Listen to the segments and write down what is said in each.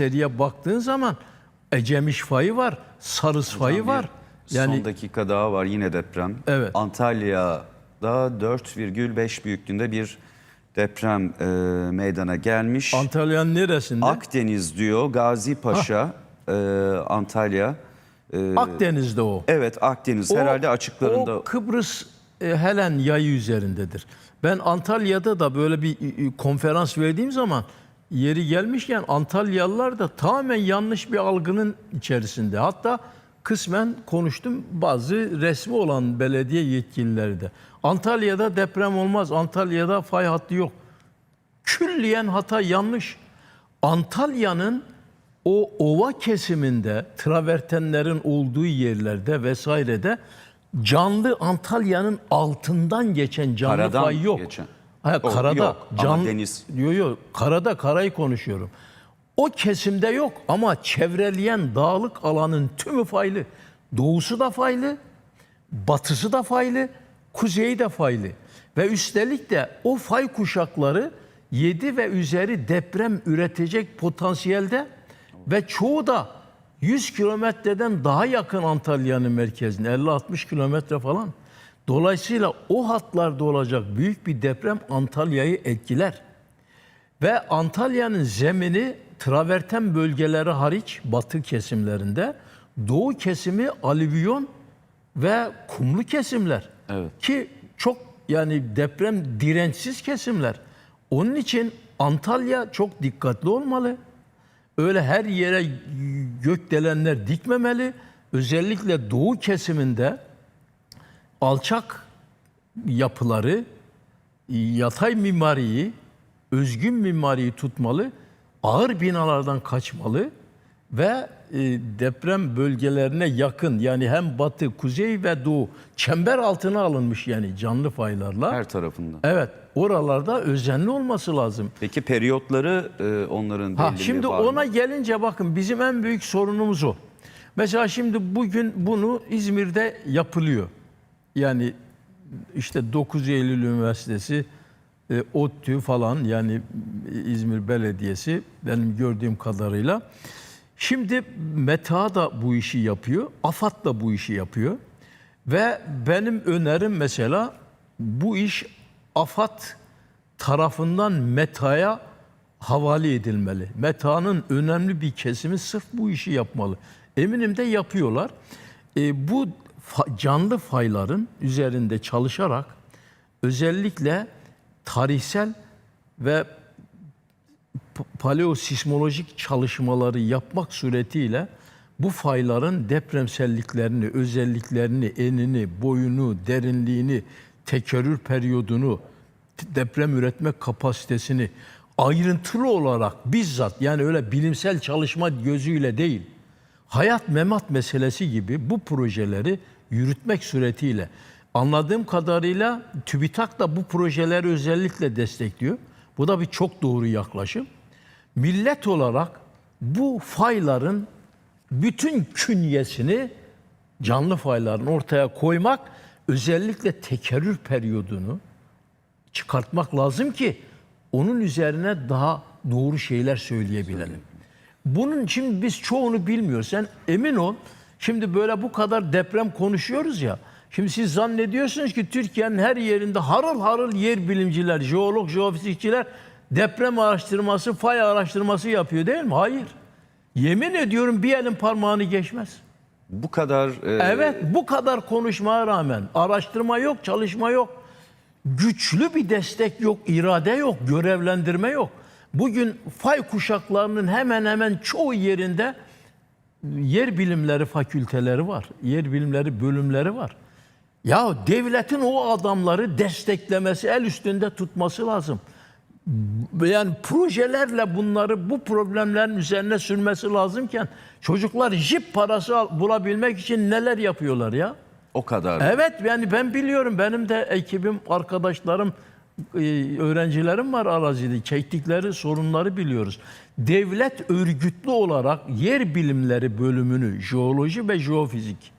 seriye baktığın zaman Ecemiş fayı var, Sarız fayı var. Yani Yani son dakika daha var yine deprem. Evet. Antalya'da 4,5 büyüklüğünde bir deprem e, meydana gelmiş. Antalya'nın neresinde? Akdeniz diyor Gazi Paşa, e, Antalya. E, Akdeniz'de o. evet Akdeniz O- herhalde açıklarında. O Kıbrıs e, Helen yayı üzerindedir. Ben Antalya'da da böyle bir e, e, konferans verdiğim zaman yeri gelmişken Antalyalılar da tamamen yanlış bir algının içerisinde. Hatta kısmen konuştum bazı resmi olan belediye yetkilileri de. Antalya'da deprem olmaz, Antalya'da fay hattı yok. Külliyen hata yanlış. Antalya'nın o ova kesiminde, travertenlerin olduğu yerlerde vesairede canlı Antalya'nın altından geçen canlı Karadan fay yok. geçen. Ha, O karada, yok ama can, deniz. Yok yok, karada karayı konuşuyorum. O kesimde yok ama çevreleyen dağlık alanın tümü faylı. Doğusu da faylı, batısı da faylı, kuzeyi de faylı. Ve üstelik de o fay kuşakları 7 ve üzeri deprem üretecek potansiyelde ve çoğu da 100 kilometreden daha yakın Antalya'nın merkezine 50-60 kilometre falan. Dolayısıyla o hatlarda olacak büyük bir deprem Antalya'yı etkiler. Ve Antalya'nın zemini traverten bölgeleri hariç batı kesimlerinde doğu kesimi alüvyon ve kumlu kesimler. Evet. Ki çok yani deprem dirençsiz kesimler. Onun için Antalya çok dikkatli olmalı. Öyle her yere gökdelenler dikmemeli. Özellikle doğu kesiminde alçak yapıları, yatay mimariyi, özgün mimariyi tutmalı, ağır binalardan kaçmalı ve e, deprem bölgelerine yakın yani hem batı, kuzey ve doğu çember altına alınmış yani canlı faylarla. Her tarafında. Evet, oralarda özenli olması lazım. Peki periyotları e, onların Ha, belli şimdi var mı? ona gelince bakın bizim en büyük sorunumuz o. Mesela şimdi bugün bunu İzmir'de yapılıyor. Yani işte 9 Eylül Üniversitesi, e, ODTÜ falan yani İzmir Belediyesi benim gördüğüm kadarıyla. Şimdi META da bu işi yapıyor, AFAD da bu işi yapıyor. Ve benim önerim mesela bu iş AFAD tarafından META'ya havale edilmeli. META'nın önemli bir kesimi sırf bu işi yapmalı. Eminim de yapıyorlar. E, bu canlı fayların üzerinde çalışarak özellikle tarihsel ve paleosismolojik çalışmaları yapmak suretiyle bu fayların depremselliklerini, özelliklerini, enini, boyunu, derinliğini, tekerrür periyodunu, deprem üretme kapasitesini ayrıntılı olarak bizzat yani öyle bilimsel çalışma gözüyle değil, hayat memat meselesi gibi bu projeleri yürütmek suretiyle anladığım kadarıyla TÜBİTAK da bu projeleri özellikle destekliyor. Bu da bir çok doğru yaklaşım. Millet olarak bu fayların bütün künyesini canlı fayların ortaya koymak özellikle tekerrür periyodunu çıkartmak lazım ki onun üzerine daha doğru şeyler söyleyebilelim. Bunun için biz çoğunu bilmiyoruz. Sen emin ol şimdi böyle bu kadar deprem konuşuyoruz ya. Şimdi siz zannediyorsunuz ki Türkiye'nin her yerinde harıl harıl yer bilimciler, jeolog, jeofizikçiler deprem araştırması, fay araştırması yapıyor değil mi? Hayır. Yemin ediyorum bir elin parmağını geçmez. Bu kadar e, Evet bu kadar konuşmaya rağmen araştırma yok, çalışma yok. Güçlü bir destek yok, irade yok, görevlendirme yok. Bugün fay kuşaklarının hemen hemen çoğu yerinde yer bilimleri fakülteleri var. Yer bilimleri bölümleri var. Ya devletin o adamları desteklemesi, el üstünde tutması lazım. Yani projelerle bunları bu problemlerin üzerine sürmesi lazımken çocuklar jip parası bulabilmek için neler yapıyorlar ya? o kadar. Evet yani ben biliyorum benim de ekibim, arkadaşlarım, öğrencilerim var arazide. Çektikleri sorunları biliyoruz. Devlet örgütlü olarak yer bilimleri bölümünü, jeoloji ve jeofizik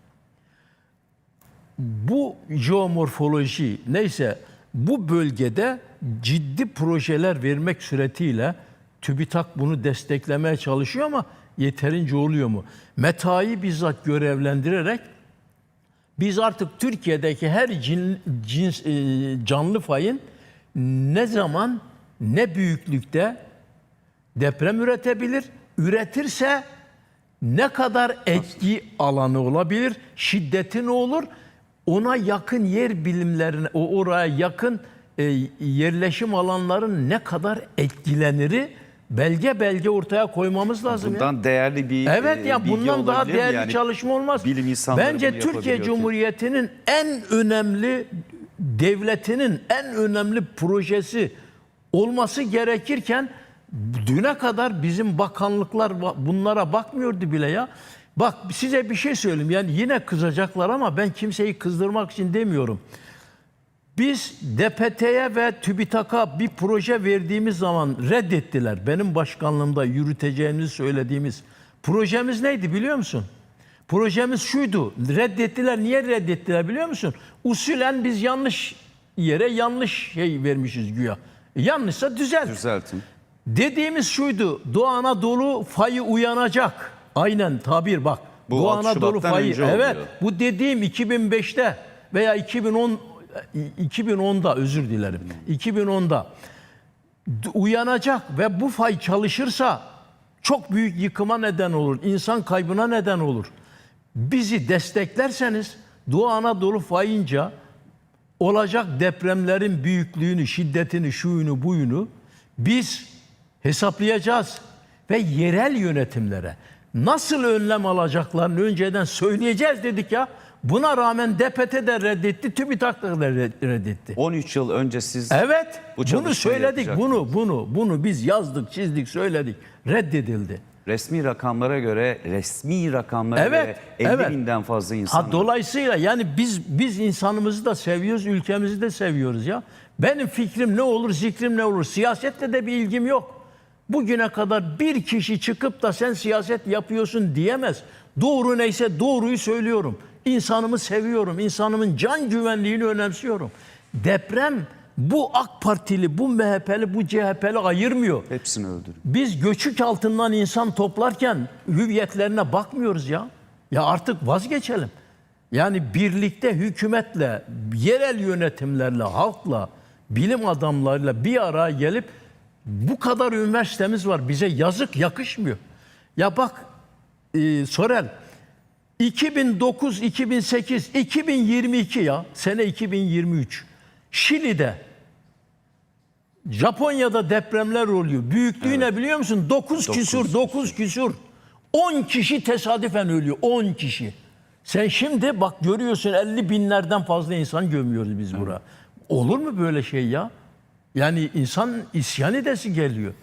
bu jeomorfoloji neyse bu bölgede ciddi projeler vermek suretiyle TÜBİTAK bunu desteklemeye çalışıyor ama yeterince oluyor mu? META'yı bizzat görevlendirerek biz artık Türkiye'deki her cin, cins, e, canlı fayın ne zaman ne büyüklükte deprem üretebilir, üretirse ne kadar etki alanı olabilir, şiddeti ne olur, ona yakın yer bilimlerine, o oraya yakın e, yerleşim alanların ne kadar etkileniri belge belge ortaya koymamız lazım. ya. Bundan değerli bir Evet e, ya bilgi bundan daha değerli Yani çalışma olmaz. bilim Bence Türkiye. Cumhuriyeti'nin en önemli devletinin en önemli projesi olması gerekirken düne kadar bizim bakanlıklar ba- bunlara bakmıyordu bile ya. Bak size bir şey söyleyeyim. Yani yine kızacaklar ama ben kimseyi kızdırmak için demiyorum. Biz DPT'ye ve TÜBİTAK'a bir proje verdiğimiz zaman reddettiler. Benim başkanlığımda yürüteceğimizi söylediğimiz projemiz neydi biliyor musun? Projemiz şuydu. Reddettiler. Niye reddettiler biliyor musun? Usulen biz yanlış yere yanlış şey vermişiz güya. E, yanlışsa düzelt. düzeltin. Dediğimiz şuydu. Doğu Anadolu fayı uyanacak. Aynen tabir bak. Bu Doğu 6 Anadolu fayı. evet. oluyor. Bu dediğim 2005'te veya 2010 2010'da özür dilerim. 2010'da d- uyanacak ve bu fay çalışırsa çok büyük yıkıma neden olur. insan kaybına neden olur. Bizi desteklerseniz Doğu Anadolu fayınca olacak depremlerin büyüklüğünü, şiddetini, şuyunu, buyunu biz hesaplayacağız ve yerel yönetimlere nasıl önlem alacaklarını önceden söyleyeceğiz dedik ya. Buna rağmen DPT de reddetti, TÜBİTAK da red- reddetti. 13 yıl önce siz Evet, Bu bunu söyledik, bunu, bunu, bunu biz yazdık, çizdik, söyledik. Reddedildi. Resmi rakamlara göre resmi rakamlara Evet, göre 50 evet. binden fazla insan Ha, dolayısıyla yani biz biz insanımızı da seviyoruz, ülkemizi de seviyoruz ya. Benim fikrim ne olur, zikrim ne olur. Siyasetle de bir ilgim yok. Bugüne kadar bir kişi çıkıp da sen siyaset yapıyorsun diyemez. Doğru neyse doğruyu söylüyorum. İnsanımı seviyorum, insanımın can güvenliğini önemsiyorum. Deprem bu AK Partili, bu MHP'li, bu CHP'li ayırmıyor. hepsini öldürüyor. Biz göçük altından insan toplarken hüviyetlerine bakmıyoruz ya. Ya artık vazgeçelim. Yani birlikte hükümetle, yerel yönetimlerle, halkla, bilim adamlarıyla bir araya gelip bu kadar üniversitemiz var. Bize yazık yakışmıyor. Ya bak e, Sorel 2009, 2008, 2022 ya sene 2023 Şili'de Japonya'da depremler oluyor. Büyüklüğü ne biliyor musun? 9 küsur, 9 küsur. 10 kişi tesadüfen ölüyor. 10 kişi. Sen şimdi bak görüyorsun 50 binlerden fazla insan gömüyoruz biz buraya. Olur mu böyle şey ya? Yani insan isyan edesi geliyor.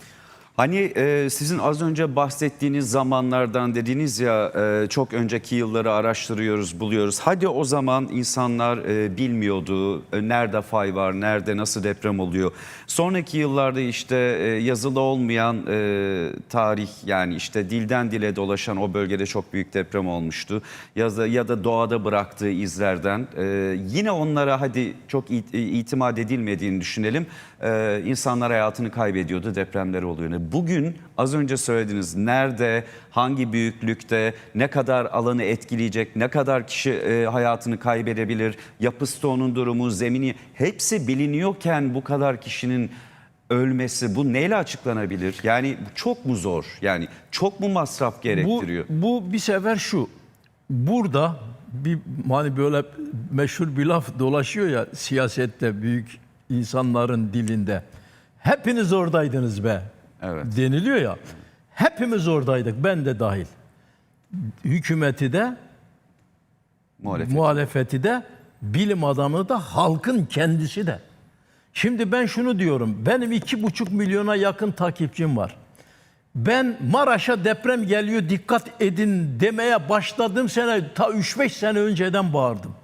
Hani e, sizin az önce bahsettiğiniz zamanlardan dediniz ya e, çok önceki yılları araştırıyoruz, buluyoruz. Hadi o zaman insanlar e, bilmiyordu e, nerede fay var, nerede nasıl deprem oluyor. Sonraki yıllarda işte e, yazılı olmayan e, tarih yani işte dilden dile dolaşan o bölgede çok büyük deprem olmuştu. Ya da, ya da doğada bıraktığı izlerden e, yine onlara hadi çok it- itimat edilmediğini düşünelim. E, insanlar hayatını kaybediyordu, depremler oluyor. Bugün az önce söylediniz nerede, hangi büyüklükte, ne kadar alanı etkileyecek, ne kadar kişi e, hayatını kaybedebilir, yapı stoğunun durumu, zemini hepsi biliniyorken bu kadar kişinin ölmesi bu neyle açıklanabilir? Yani çok mu zor? Yani çok mu masraf Bu, gerektiriyor? bu bir sefer şu. Burada bir hani böyle meşhur bir laf dolaşıyor ya siyasette büyük insanların dilinde. Hepiniz oradaydınız be. Evet. Deniliyor ya. Hepimiz oradaydık ben de dahil. Hükümeti de Muhalefet. muhalefeti de bilim adamı da halkın kendisi de. Şimdi ben şunu diyorum. Benim iki buçuk milyona yakın takipçim var. Ben Maraş'a deprem geliyor dikkat edin demeye başladığım sene ta 3-5 sene önceden bağırdım.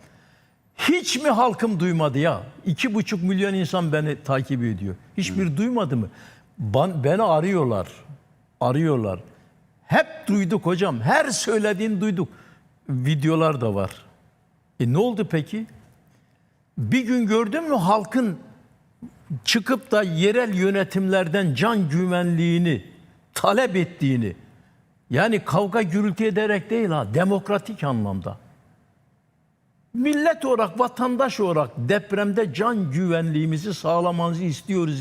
Hiç mi halkım duymadı ya? İki buçuk milyon insan beni takip ediyor. Hiçbir duymadı mı? Ban, beni arıyorlar. Arıyorlar. Hep duyduk hocam. Her söylediğini duyduk. Videolar da var. E ne oldu peki? Bir gün gördün mü halkın çıkıp da yerel yönetimlerden can güvenliğini talep ettiğini yani kavga gürültü ederek değil ha demokratik anlamda millet olarak vatandaş olarak depremde can güvenliğimizi sağlamanızı istiyoruz